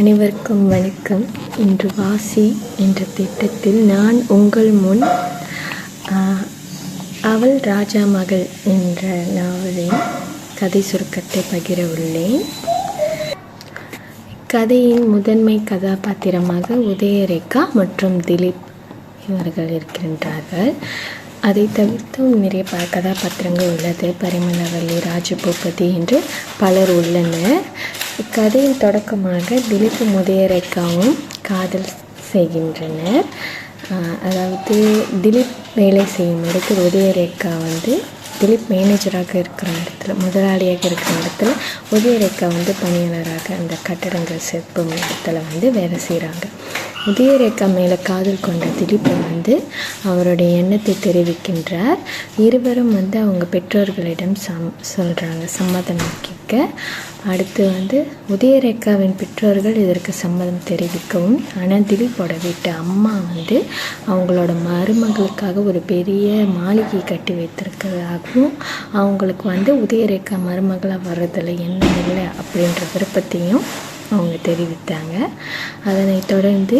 அனைவருக்கும் வணக்கம். இன்று வாசி என்ற திட்டத்தில் நான் உங்கள் முன் அவள் ராஜா மகள் என்ற நாவலின் கதை சுருக்கத்தை பகிர உள்ளேன். கதையின் முதன்மை கதாபாத்திரமாக உதயரேகா மற்றும் திலீப் இவர்கள் இருக்கின்றார்கள். அதை தவிர்த்தும் நிறைய ப கதாபாத்திரங்கள் உள்ளது. பரிமளவல்லி ராஜபூபதி என்று பலர் உள்ளனர். இக்கதையின் தொடக்கமாக திலீப் உதயரேகாவும் காதல் செய்கின்றனர். அதாவது திலீப் வேலை செய்யும் இடத்தில் உதயரேகா வந்து திலீப் மேனேஜராக இருக்கிற இடத்துல முதலாளியாக இருக்கிற இடத்துல உதயரேகா வந்து பணியாளராக அந்த கட்டடங்கள் செப்பும் இடத்துல வந்து வேலை செய்கிறாங்க உதயரேகா மேலே காதல் கொண்ட திலீப்பை வந்து அவருடைய எண்ணத்தை தெரிவிக்கின்றார். இருவரும் வந்து அவங்க பெற்றோர்களிடம் சம் சொல்கிறாங்க சம்மதம் கேட்க. அடுத்து வந்து உதயரேகாவின் பெற்றோர்கள் இதற்கு சம்மதம் தெரிவிக்கவும் ஆனால் திலீப்போட வீட்டு அம்மா வந்து அவங்களோட மருமகளுக்காக ஒரு பெரிய மாளிகை கட்டி வைத்திருக்கிறதாகவும் அவங்களுக்கு வந்து உதயரேகா மருமகளாக வர்றதில் என்ன இல்லை அப்படின்ற விருப்பத்தையும் அவங்க தெரிவித்தாங்க. அதனை தொடர்ந்து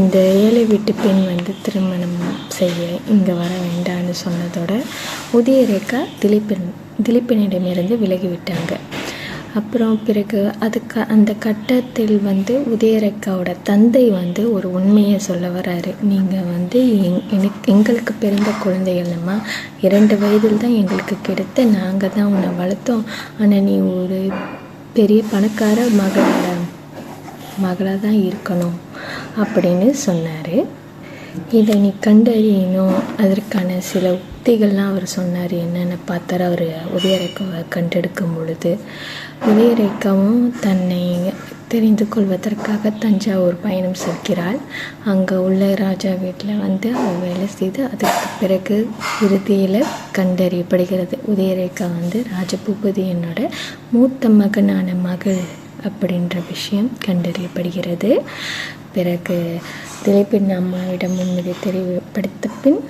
இந்த ஏழை வீட்டு பெண் வந்து திருமணம் செய்ய இங்கே வர வேண்டாம்னு சொன்னதோட உதயரேகா திலீப்பின் திலீப்பினிடமிருந்து விலகிவிட்டாங்க. அப்புறம் பிறகு அதுக்கு அந்த கட்டத்தில் வந்து உதயரேகாவோட தந்தை வந்து ஒரு உண்மையை சொல்ல வராரு. நீங்கள் வந்து எங் எனக்கு எங்களுக்கு பிறந்த குழந்தைகள் நம்ம இரண்டு வயதில் தான் எங்களுக்கு கிடைத்த நாங்கள் தான் உன்னை வளர்த்தோம். ஆனால் நீ ஒரு பெரிய பணக்கார மகளோட மகளாக தான் இருக்கணும் அப்படின்னு சொன்னார். இதை நீ கண்டறியணும். அதற்கான சில உத்திகள்லாம் அவர் சொன்னார். என்னென்னு பார்த்தார் அவர் உதயரேக்காவை கண்டெடுக்கும் பொழுது. உதயரேக்காவும் தன்னை தெரிந்து கொள்வதற்காக தஞ்சாவூர் பயணம் செல்கிறாள். அங்கே உள்ள ராஜா வீட்டில் வந்து அவள் வேலை செய்து அதுக்கு பிறகு இறுதியில் கண்டறியப்படுகிறது. உதயரேகா வந்து ராஜபூபதி என்னோட மூத்த மகனான மகள் அப்படின்ற விஷயம் கண்டறியப்படுகிறது. பிறகு திலீப்பின் அம்மாவிடமும் இதை தெளிவுபடுத்த பின்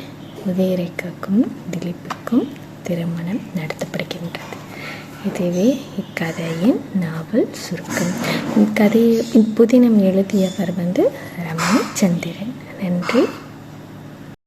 உதயரேகாக்கும் திலீப்புக்கும் திருமணம் நடத்தப்படுகின்றது. இதுவே இக்கதையின் நாவல் சுருக்கம். இக்கதையை புதினம் எழுதியவர் வந்து ரமணி சந்திரன் நன்றி.